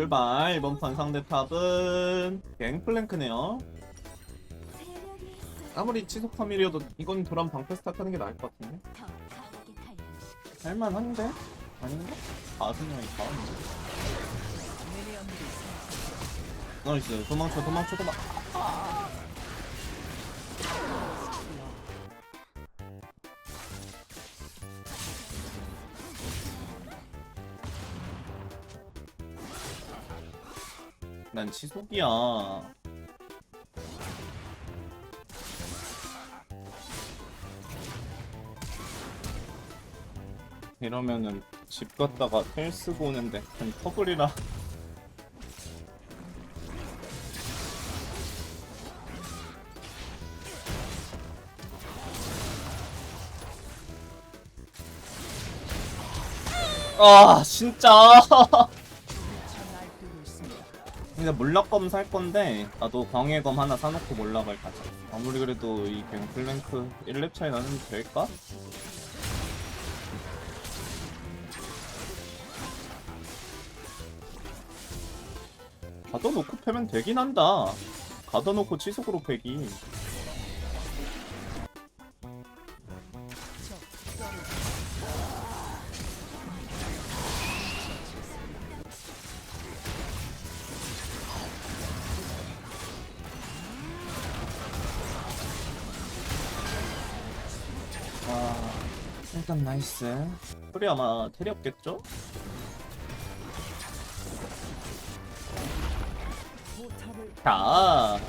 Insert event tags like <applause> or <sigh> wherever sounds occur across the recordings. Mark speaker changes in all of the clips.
Speaker 1: 출발. 이번 판 상대 탑은 갱플랭크네요. 아무리 치속 파밀이어도 이건 도란 방패 스타 하는 게 나을 것 같은데? 할만한데? 아닌가? 다섯 명이 다 왔는데 나이스. 도망쳐 도망쳐 도망 난 치속이야. 이러면은 집 갔다가 텔 쓰고 오는데 그냥 터블이라. 아 진짜 <laughs> 근데 몰락검 살 건데 나도 광해검 하나 사놓고 몰락을 가자. 아무리 그래도 이 갱플랭크 1렙 차이 나는 될까? 가둬놓고 패면 되긴 한다. 가둬놓고 치속으로 패기 일단 나이스 소리 아마 테리 없겠죠? 자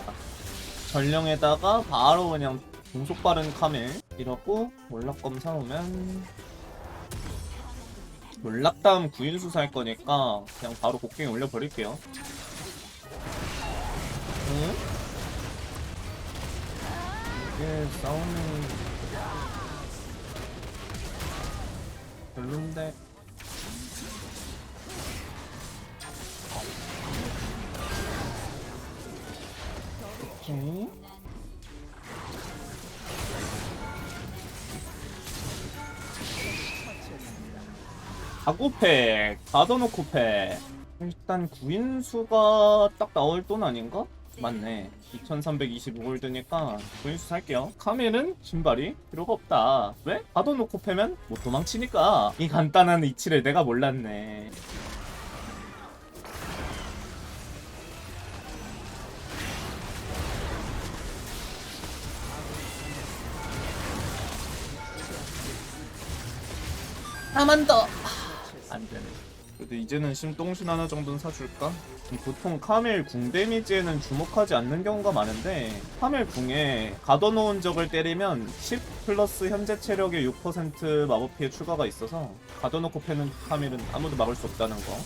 Speaker 1: 전령에다가 바로 그냥 공속 빠른 카멜 이러고 몰락검 사오면 몰락 다음 구인수 살 거니까 그냥 바로 곡괭이 올려버릴게요 응? 이게 싸우는 별론데. 오케이. 가고팩 가둬놓고 팩 일단 구인수가 딱 나올 돈 아닌가? 맞네 2325골드니까 구인수 살게요 카멜은 신발이 필요가 없다 왜? 가둬놓고 패면 못 도망치니까 이 간단한 이치를 내가 몰랐네 하나만 더. 안 되네. 그래도 이제는 심동신 하나 정도는 사줄까? 보통 카멜 궁 데미지에는 주목하지 않는 경우가 많은데 카멜 궁에 가둬놓은 적을 때리면 10 플러스 현재 체력의 6% 마법 피해 추가가 있어서 가둬놓고 패는 카멜은 아무도 막을 수 없다는 거.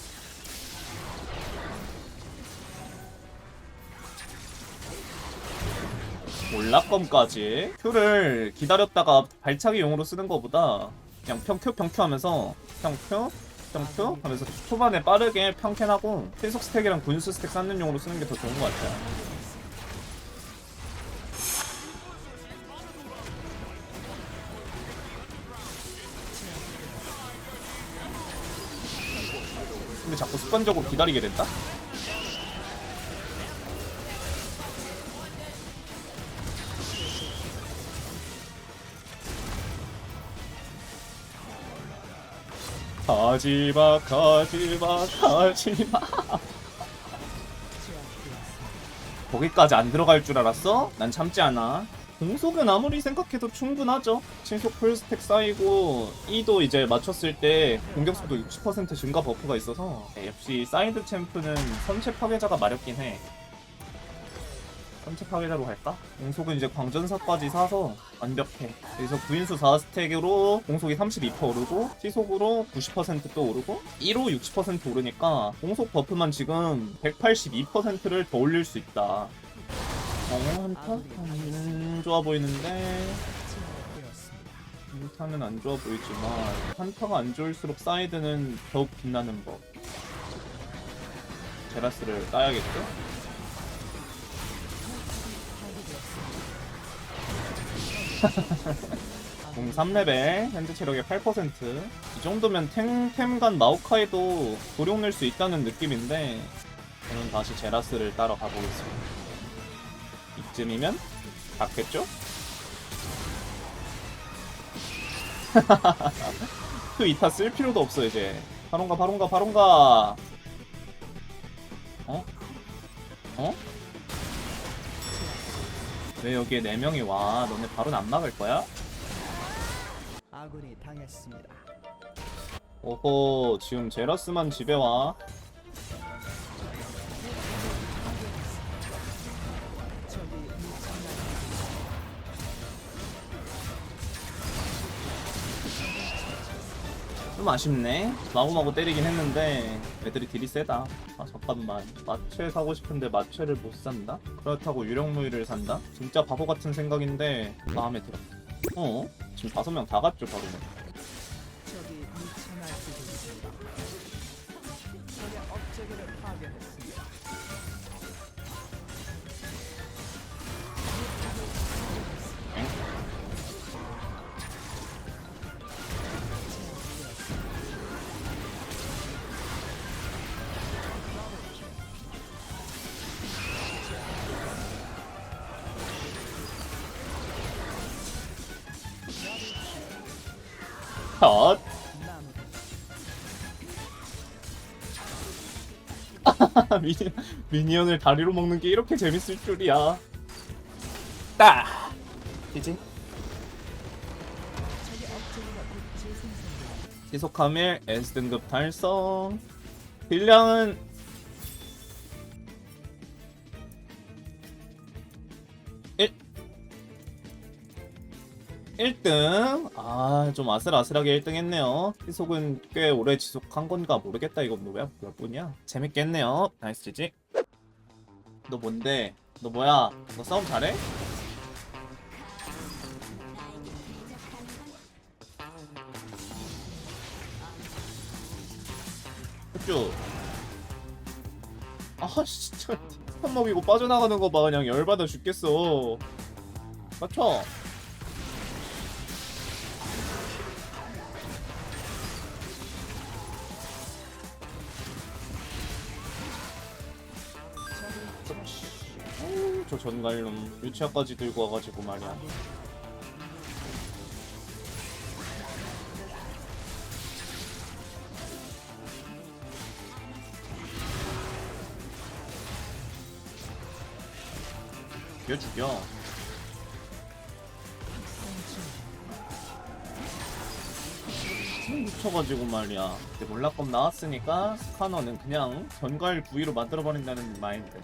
Speaker 1: 몰락검까지 큐를 기다렸다가 발차기용으로 쓰는 것보다 그냥 평큐 평큐 하면서 평큐 평큐 하면서 초반에 빠르게 평캔하고 필속 스택이랑 군수 스택 쌓는 용으로 쓰는 게 더 좋은 것 같아요 근데 자꾸 습관적으로 기다리게 된다? 가지마 가지마 가지마. 거기까지 안 들어갈 줄 알았어? 난 참지 않아. 공속은 아무리 생각해도 충분하죠. 신속 풀스택 쌓이고 E도 이제 맞췄을 때 공격속도 60% 증가 버프가 있어서 네, 역시 사이드 챔프는 선체 파괴자가 마렵긴 해 파괴자로 갈까? 공속은 이제 광전사까지 사서 완벽해. 그래서 구인수 4스택으로 공속이 32% 오르고 시속으로 90%또 오르고 1호 60% 오르니까 공속 버프만 지금 182%를 더 올릴 수 있다. 어, 한타? 음, 좋아 보이는데 한타는 안 좋아 보이지만 한타가 안 좋을수록 사이드는 더욱 빛나는 법. 제라스를 따야겠죠? 공 3레벨 현재 체력의 8%이 정도면 탱템간 마오카이도 도룡 낼 수 있다는 느낌인데 저는 다시 제라스를 따라 가보겠습니다. 이쯤이면 닿겠죠? <laughs> 그 이타 쓸 필요도 없어 이제. 바론가 바론가 바론가. 어? 어? 왜 여기에 네 명이 와? 너네 바론 안 막을 거야?
Speaker 2: 아군이 당했습니다.
Speaker 1: 오호 지금 제라스만 집에 와. 좀 아쉽네. 마구마구 때리긴 했는데 애들이 딜이 세다. 아 잠깐만. 마체 사고 싶은데 마체를 못 산다? 그렇다고 유령무이를 산다? 진짜 바보 같은 생각인데 마음에 들어. 어? 지금 다섯 명 다 갔죠 바로. 컷. <laughs> 미니, 미니언을 다리로 먹는 게 이렇게 재밌을 줄이야. 따. 이지?
Speaker 2: 곧 재생성됩니다.
Speaker 1: 지속함일 S등급 달성. 딜량은 1등. 아, 좀 아슬아슬하게 1등 했네요. 지속은 꽤 오래 지속한 건가 모르겠다. 이거 뭐야? 몇 분이야? 재밌겠네요. 나이스 지지. 너 뭔데? 너 뭐야? 너 싸움 잘해? 쭉. 아 진짜 한 먹이고 빠져나가는 거 봐 그냥 열받아 죽겠어. 맞춰. 저 전갈놈 유치아까지 들고 와가지고 말이야. 죽여 죽여. 미쳐가지고 말이야. 근데 몰락검 나왔으니까 스카너는 그냥 전갈 부위로 만들어버린다는 마인드.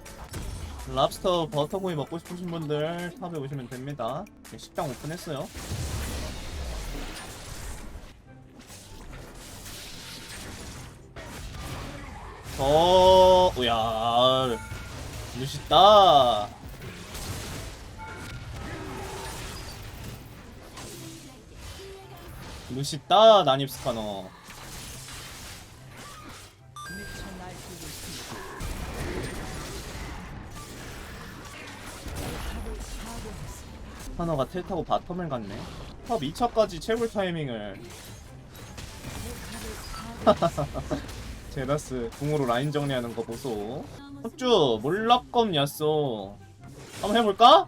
Speaker 1: 랍스터 버터구이 먹고 싶으신 분들 탑에 오시면 됩니다. 네, 식당 오픈했어요. 어, 우야, 멋있다. 멋있다, 난입 스카너. 스카너가 텔 타고 바텀을 갔네. 탑 2차까지 채굴 타이밍을. <laughs> 제라스 궁으로 라인 정리하는 거 보소. 흡주 몰락검 야쏘. 한번 해볼까?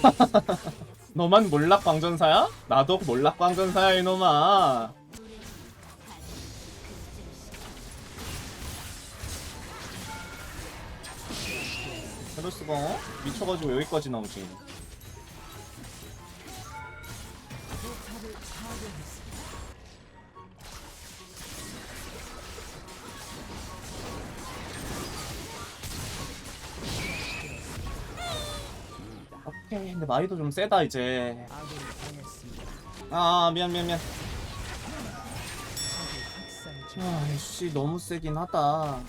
Speaker 1: <laughs> 너만 몰락 광전사야? 나도 몰락 광전사야 이놈아. 헤르스가 어? 미쳐가지고 여기까지 나오지. 오케이, 근데 마이도 좀 세다 이제.
Speaker 2: 아
Speaker 1: 미안 미안 미안. 아, 씨 너무 세긴 하다.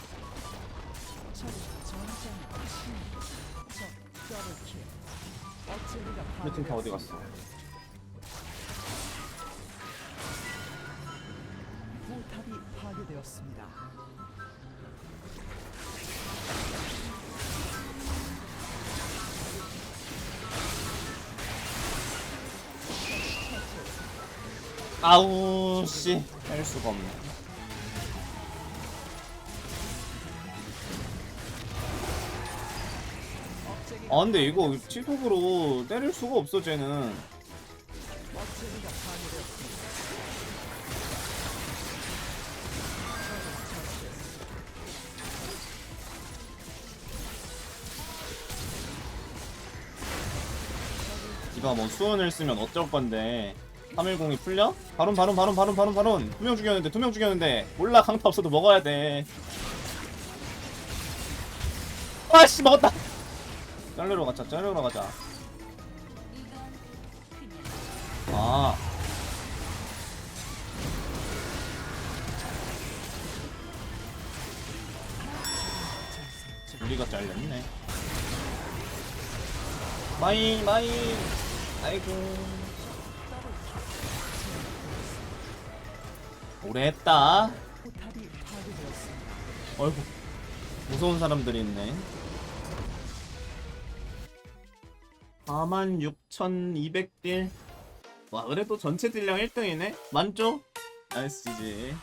Speaker 1: 우리 팀다 어디. 갔어?
Speaker 2: 포탑이 파괴되었습니다.
Speaker 1: 아우 씨. 할 수가 없네. 아 근데 이거 치속으로 때릴 수가 없어 쟤는. 이거 뭐 수원을 쓰면 어쩔 건데. 310이 풀려? 바론 바론 바론 바론 바론 바론 두명 죽였는데 두 명 죽였는데. 몰라 강타 없어도 먹어야 돼. 아씨 먹었다 잘르러 가자 잘르러 가자. 아. 우리가 잘렸네. 마이 마이. 아이고. 오래
Speaker 2: 했다.
Speaker 1: 어이구 무서운 사람들이 있네 46,200딜 와 그래도 전체 딜량 1등이네? 만족? 나이스지